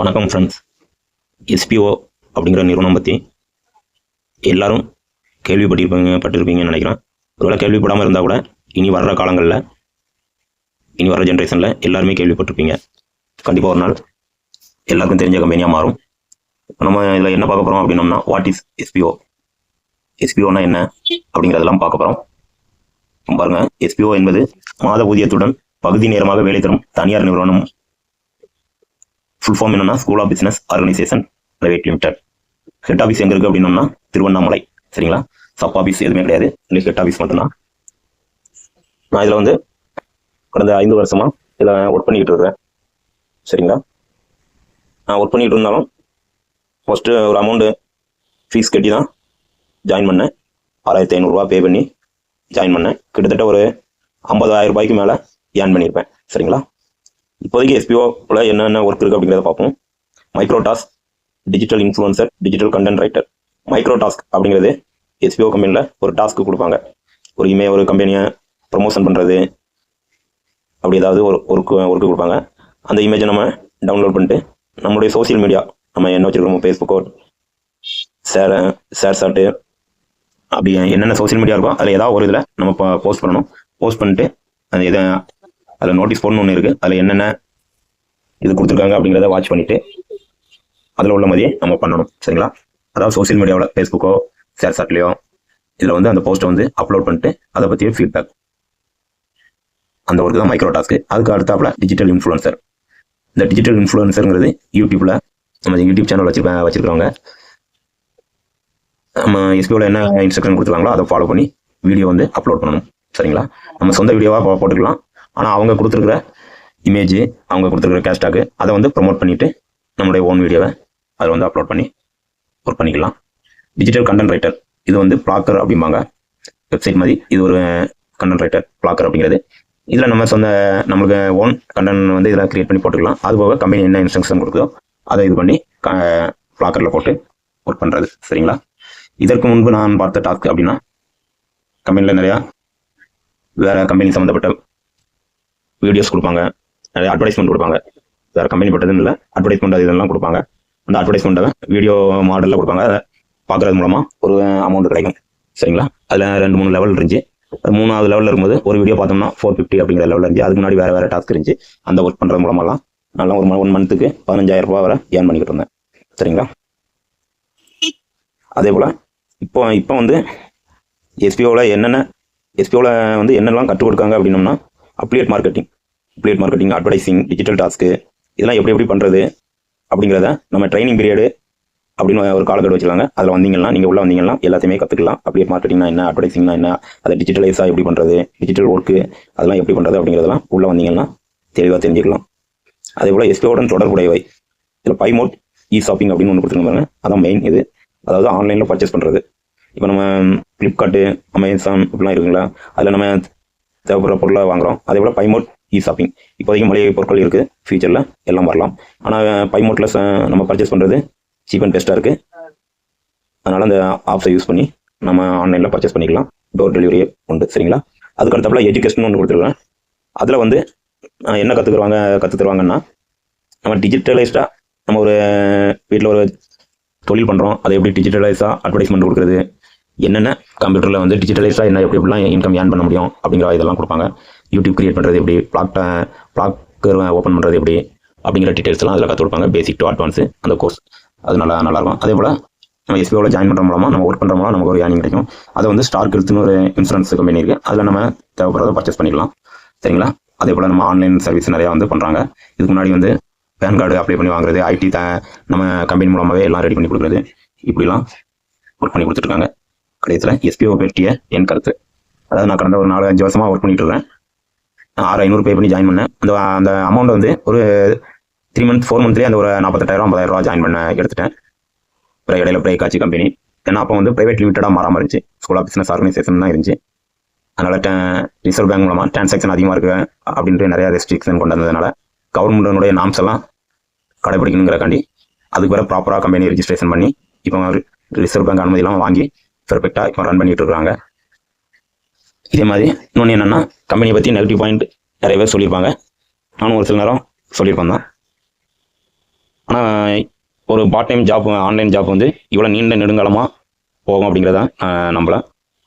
வணக்கம் friends SPO அப்படிங்கிற நிறுவனம் பற்றி எல்லாரும் கேள்விப்பட்டிருப்பீங்க பட்டிருப்பீங்கன்னு நினைக்கிறேன். ஒருவேளை கேள்விப்படாமல் இருந்தால் கூட இனி வர்ற காலங்களில் இனி வர ஜென்ரேஷனில் எல்லாருமே கேள்விப்பட்டிருப்பீங்க. கண்டிப்பாக ஒரு நாள் எல்லாருக்கும் தெரிஞ்ச கம்பெனியாக மாறும். நம்ம இதில் என்ன பார்க்க போகிறோம் அப்படின்னோம்னா வாட் இஸ் எஸ்பிஓ எஸ்பிஓனா என்ன அப்படிங்கிறதெல்லாம் பார்க்க போகிறோம் பாருங்கள் எஸ்பிஓ என்பது மாத ஊதியத்துடன் பகுதி நேரமாக வேலை தரும் தனியார் நிறுவனம் ஃபுல் ஃபார்ம் என்னன்னா school of business organisation private limited head office எங்க இருக்கு அப்படின்னோம்னா திருவண்ணாமலை. சரிங்களா? சப் ஆஃபீஸ் எதுவுமே கிடையாது. ஹெட் ஆஃபீஸ் மட்டும்தான். நான் இதில் வந்து கடந்த ஐந்து வருஷமா இதில் ஒர்க் பண்ணிக்கிட்டு இருக்கிறேன் சரிங்களா? நான் ஒர்க் பண்ணிக்கிட்டு இருந்தாலும் ஃபஸ்ட்டு ஒரு அமௌண்ட்டு ஃபீஸ் கட்டி தான் ஜாயின் பண்ணேன். ஆறாயிரத்தி ஐநூறுரூவா பே பண்ணி ஜாயின் பண்ணேன். கிட்டத்தட்ட ஒரு ஐம்பதாயிரம் ரூபாய்க்கு மேலே ஏர்ன் பண்ணியிருப்பேன். சரிங்களா? இப்போதைக்கு எஸ்பிஓவில் என்னென்ன ஒர்க் இருக்குது அப்படிங்கிறத பார்ப்போம். Micro task digital influencer digital content writer micro task அப்படிங்கிறது எஸ்பிஓ கம்பெனியில் ஒரு டாஸ்க்கு கொடுப்பாங்க. ஒரு இமே ஒரு கம்பெனியை ப்ரொமோஷன் பண்ணுறது அப்படி ஏதாவது ஒரு ஒர்க்கு ஒர்க்கு கொடுப்பாங்க. அந்த இமேஜை நம்ம டவுன்லோட் பண்ணிட்டு நம்மளுடைய சோஷியல் மீடியா நம்ம என்ன வச்சுருக்கோமோ ஃபேஸ்புக்கோ ஷேர் ஷேர் சாட்டு அப்படி என்னென்ன சோஷியல் மீடியா இருக்கோ அதில் ஏதாவது ஒரு இதில் நம்ம போஸ்ட் பண்ணணும். போஸ்ட் பண்ணிட்டு அது எதை அதில் நோட்டீஸ் போடணும்னு ஒன்று இருக்குது அதில் என்னென்ன இது கொடுத்துருக்காங்க அப்படிங்கிறத வாட்ச் பண்ணிவிட்டு அதில் உள்ள மாதிரியே நம்ம பண்ணணும். சரிங்களா? அதாவது சோஷியல் மீடியாவில் ஃபேஸ்புக்கோ ஷேர் சாட்லேயோ இதில் வந்து அந்த போஸ்ட்டை வந்து அப்லோட் பண்ணிட்டு அதை பற்றிய ஃபீட்பேக் அந்த ஒர்க்கு தான் மைக்ரோ டாஸ்க்கு அதுக்கு அடுத்தாப்புல டிஜிட்டல் இன்ஃப்ளூன்சர் இந்த டிஜிட்டல் இன்ஃப்ளூன்சருங்கிறது யூடியூப்பில் நம்ம யூடியூப் சேனல் வச்சிருக்க வச்சிருக்கிறவங்க நம்ம எஸ்பிஓவில் என்ன இன்ஸ்ட்ரக்ஷன் கொடுத்துருக்காங்களோ அதை ஃபாலோ பண்ணி வீடியோ வந்து அப்லோட் பண்ணணும். சரிங்களா? நம்ம சொந்த வீடியோவாக போட்டுக்கலாம். ஆனால் அவங்க கொடுத்துருக்குற இமேஜ் அவங்க கொடுத்துருக்குற கேஷ்டாக்கு அதை வந்து ப்ரொமோட் பண்ணிவிட்டு நம்மளுடைய ஓன் வீடியோவை அதை வந்து அப்லோட் பண்ணி ஒர்க் பண்ணிக்கலாம். டிஜிட்டல் கண்டென்ட் ரைட்டர் இது வந்து பிளாக்கர் அப்படிம்பாங்க. வெப்சைட் மாதிரி இது ஒரு கண்டென்ட் ரைட்டர் பிளாக்கர் அப்படிங்கிறது. இதில் நம்ம சொந்த நம்மளுக்கு ஓன் கண்டென்ட் வந்து இதில் க்ரியேட் பண்ணி போட்டுக்கலாம். அது போக கம்பெனி என்ன இன்ஸ்ட்ரக்ஷன் கொடுக்குதோ அதை இது பண்ணி பிளாக்கரில் போட்டு ஒர்க் பண்ணுறது சரிங்களா? இதற்கு முன்பு நான் பார்த்த டாஸ்க் அப்படின்னா கம்பெனியில் நிறையா வேறு கம்பெனி சம்மந்தப்பட்ட வீடியோஸ் கொடுப்பாங்க. நிறைய அட்வர்டைஸ்மெண்ட் கொடுப்பாங்க. வேறு கம்பெனி பட்டதுன்னு இல்லை. அட்வர்டைஸ்மெண்ட் அது இதெல்லாம் கொடுப்பாங்க. அந்த அட்வர்டைஸ்மெண்ட்டை வீடியோ மாடலில் கொடுப்பாங்க. அதை பார்க்குறது மூலமாக ஒரு அமௌண்ட் கிடைக்கும். சரிங்களா? அதில் ரெண்டு மூணு லெவல் இருந்துச்சு. அது மூணாவது லெவலில் இருக்கும்போது ஒரு வீடியோ பார்த்தோம்னா ஃபோர் ஃபிஃப்டி அப்படிங்கிற லெவலில் இருந்துச்சு. அதுக்கு முன்னாடி வேறு வேறு டாஸ்க் இருந்துச்சு. அந்த ஒர்க் பண்ணுறது மூலமெல்லாம் நல்லா ஒரு ஒன் மந்த்துக்கு பதினஞ்சாயிரம் ரூபாய் வரை ஏர்ன் பண்ணிக்கிட்டு இருந்தேன். சரிங்களா? அதே போல் இப்போ இப்போ வந்து எஸ்பிஓவில் என்னென்ன எஸ்பிஓவில் வந்து என்னெல்லாம் கற்றுக் கொடுக்காங்க அப்படின்னோம்னா affiliate marketing affiliate marketing advertising digital task இதெல்லாம் எப்படி எப்படி பண்ணுறது அப்படிங்கிறத நம்ம ட்ரைனிங் பீரியடு அப்படின்னு ஒரு காலக்கெடு வச்சுருக்காங்க. அதில் வந்தீங்கன்னா நீங்கள் உள்ள வந்தீங்கன்னா எல்லாத்தையுமே கற்றுக்கலாம் அப்ளியேட் மார்க்கெட்டிங்னா என்ன அட்வர்டைசிங்னா என்ன அதை டிஜிட்டலைஸாக எப்படி பண்ணுறது டிஜிட்டல் ஒர்க்கு அதெல்லாம் எப்படி பண்ணுறது அப்படிங்கிறதெல்லாம் உள்ளே வந்தீங்கன்னா தெளிவாக தெரிஞ்சுக்கலாம். அதே போல் எஸ்பிஓடன் தொடர்புடையவை. இதில் பைமோட் இ ஷாப்பிங் அப்படின்னு ஒன்று கொடுத்துருக்காங்க அதான் மெயின் இது. அதாவது ஆன்லைனில் பர்ச்சேஸ் பண்ணுறது இப்போ நம்ம ஃப்ளிப்கார்ட்டு அமேசான் இப்படிலாம் இருக்குங்களா? அதில் நம்ம தேவைப்படுற பொருளை வாங்குறோம். அதே போல் பைமோட் இ ஷாப்பிங் இப்போதைக்கு மளிகை பொருட்கள் இருக்குது ஃபியூச்சரில் எல்லாம் வரலாம். ஆனால் பைமோட்டில் நம்ம பர்ச்சேஸ் பண்ணுறது சீப் அண்ட் பெஸ்ட்டாக இருக்குது அதனால் அந்த ஆப்ஸை யூஸ் பண்ணி நம்ம ஆன்லைனில் பர்ச்சேஸ் பண்ணிக்கலாம். டோர் டெலிவரியே உண்டு. சரிங்களா? அதுக்கு அடுத்தப்பல எஜுகேஷன் ஒன்று கொடுத்துருக்கேன் அதில் வந்து என்ன கற்றுக்குருவாங்க கற்று தருவாங்கன்னா நம்ம டிஜிட்டலைஸ்டாக நம்ம ஒரு வீட்டில் ஒரு தொழில் பண்ணுறோம் அதை எப்படி டிஜிட்டலைஸாக அட்வர்டைஸ்மெண்ட் கொடுக்குறது என்னென்ன கம்ப்யூட்டரில் வந்து டிஜிட்டலைஸாக என்ன எப்படி எப்படிலாம் இன்கம் ஏர்ன் பண்ண முடியும் அப்படிங்கிற இதெல்லாம் கொடுப்பாங்க. யூடியூப் கிரியேட் பண்ணுறது எப்படி பிளாக் பிளாக் ஓப்பன் பண்ணுறது எப்படி அப்படிங்கிற டீட்டெயில்ஸ்லாம் அதில் கற்றுக் கொடுப்பாங்க. பேசிக் டு அட்வான்ஸு அந்த கோர்ஸ் அது நல்லா நல்லாயிருக்கும் அதே போல் நம்ம எஸ்பிஓவில் ஜாயின் பண்ணுற மூலமாக நம்ம ஒர்க் பண்ணுற மூலம் நமக்கு ஒரு ஏர்னிங் கிடைக்கும். அதை வந்து ஸ்டார் ஹெல்த்னு ஒரு இன்சூரன்ஸ் கம்பெனி இருக்குது அதில் நம்ம தேவைப்படுறத பர்ச்சேஸ் பண்ணிக்கலாம். சரிங்களா? அதே போல் நம்ம ஆன்லைன் சர்வீஸ் நிறையா வந்து பண்ணுறாங்க இதுக்கு முன்னாடி வந்து பேன் கார்டு அப்ளை பண்ணி வாங்குறது ஐடி த நம்ம கம்பெனி மூலமாகவே எல்லாம் ரெடி பண்ணி கொடுக்குறது இப்படிலாம் ஒர்க் பண்ணி கொடுத்துருக்காங்க கடைசியில் எஸ்பிஓ பற்றிய என் கருத்து. அதாவது நான் கடந்த ஒரு நாலு அஞ்சு வருஷமாக ஒர்க் பண்ணிட்டு இருக்கேன். நான் ஆறு ஐநூறு பே பண்ணி ஜாயின் பண்ணேன். அந்த அந்த அமௌண்ட் வந்து ஒரு த்ரீ மந்த் ஃபோர் மந்த்லேயே அந்த ஒரு நாற்பத்தெட்டாயிரம் ஐம்பதாயிரம் ரூபா ஜாயின் பண்ண எடுத்துட்டேன். அப்புறம் இடையில பிரேக் ஆச்சு கம்பெனி ஏன்னா அப்போ வந்து ப்ரைவேட் லிமிட்டடாக மாறாமல் இருந்துச்சு. ஸ்கூல் ஆஃப் பிஸ்னஸ் ஆர்கனைசேஷன் தான் இருந்துச்சு. அதனால் ரிசர்வ் பேங்க் மூலமாக டிரான்சாக்ஷன் அதிகமாக இருக்கு அப்படின்ட்டு நிறையா ரெஸ்ட்ரிக்ஷன் கொண்டு வந்ததுனால கவர்மெண்ட்டுடைய நாம்ஸ் எல்லாம் கடைபிடிக்கணுங்கிறக்காண்டி அதுக்கு வேறு ப்ராப்பராக கம்பெனி ரிஜிஸ்ட்ரேஷன் பண்ணி இப்போ ரிசர்வ் பேங்க் அனுமதி எல்லாம் வாங்கி பெர்ஃபெக்டாக இப்போ ரன் பண்ணிட்டு இருக்காங்க இதே மாதிரி இன்னொன்று என்னென்னா கம்பெனியை பற்றி நெகட்டிவ் பாயிண்ட் நிறைய பேர் சொல்லியிருப்பாங்க. நானும் ஒரு சில நேரம் சொல்லியிருப்பேன் தான். ஆனால் ஒரு part time job online job வந்து இவ்வளோ நீண்ட நெடுங்காலமாக போகும் அப்படிங்கிறத நான் நம்பலை.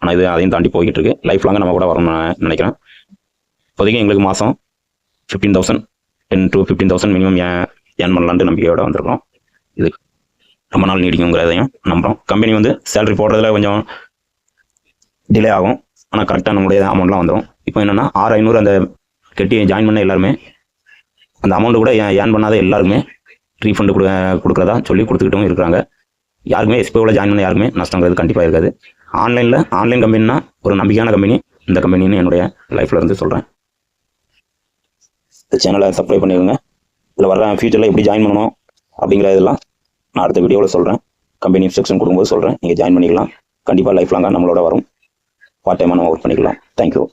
ஆனால் இது அதையும் தாண்டி போய்கிட்டு இருக்கு லைஃப் லாங்காக நம்ம கூட வரணும்னு நினைக்கிறேன். இப்போதைக்கு எங்களுக்கு மாதம் fifteen thousand ten to fifteen thousand minimum ஏன் ஏர்ன் பண்ணலான்ட்டு நம்பிக்கையோட வந்திருக்கோம் இது ரொம்ப நாள் நீடிக்குங்கிறதையும் நம்புகிறோம் கம்பெனி வந்து சேலரி போடுறதுல கொஞ்சம் டிலே ஆகும். ஆனால் கரெக்டாக நம்மளுடைய அமௌண்ட்லாம் வந்துடும் இப்போ என்னென்னா ஆறு ஐநூறு அந்த கெட்டி ஜாயின் பண்ண எல்லாருமே அந்த அமௌண்ட்டு கூட ஏன் பண்ணாத எல்லாருமே ரீஃபண்டு கொடு கொடுக்குறதா சொல்லி கொடுத்துக்கிட்டும் இருக்கிறாங்க. யாருக்குமே எஸ்பிஓவில் ஜாயின் பண்ண யாருமே நஷ்டங்கிறது கண்டிப்பாக இருக்காது. ஆன்லைனில் ஆன்லைன் கம்பெனினா ஒரு நம்பிக்கையான கம்பெனி இந்த கம்பெனின்னு என்னுடைய லைஃப்பில் இருந்து சொல்கிறேன் இந்த சேனலை சப்ஸ்கிரைப் பண்ணிடுங்க இதில் வர ஃபியூச்சரில் எப்படி ஜாயின் பண்ணணும் அப்படிங்கிற இதெல்லாம் நான் அடுத்த வீடியோவில் சொல்கிறேன் கம்பெனி இன்ஸ்ட்ரக்ஷன் கொடுக்கும்போது சொல்கிறேன் நீங்கள் ஜாயின் பண்ணிக்கலாம். கண்டிப்பாக லைஃப் லாங்காக நம்மளோட வரும். பார்ட் டைமாக நம்ம ஒர்க் பண்ணிக்கலாம். தேங்க்யூ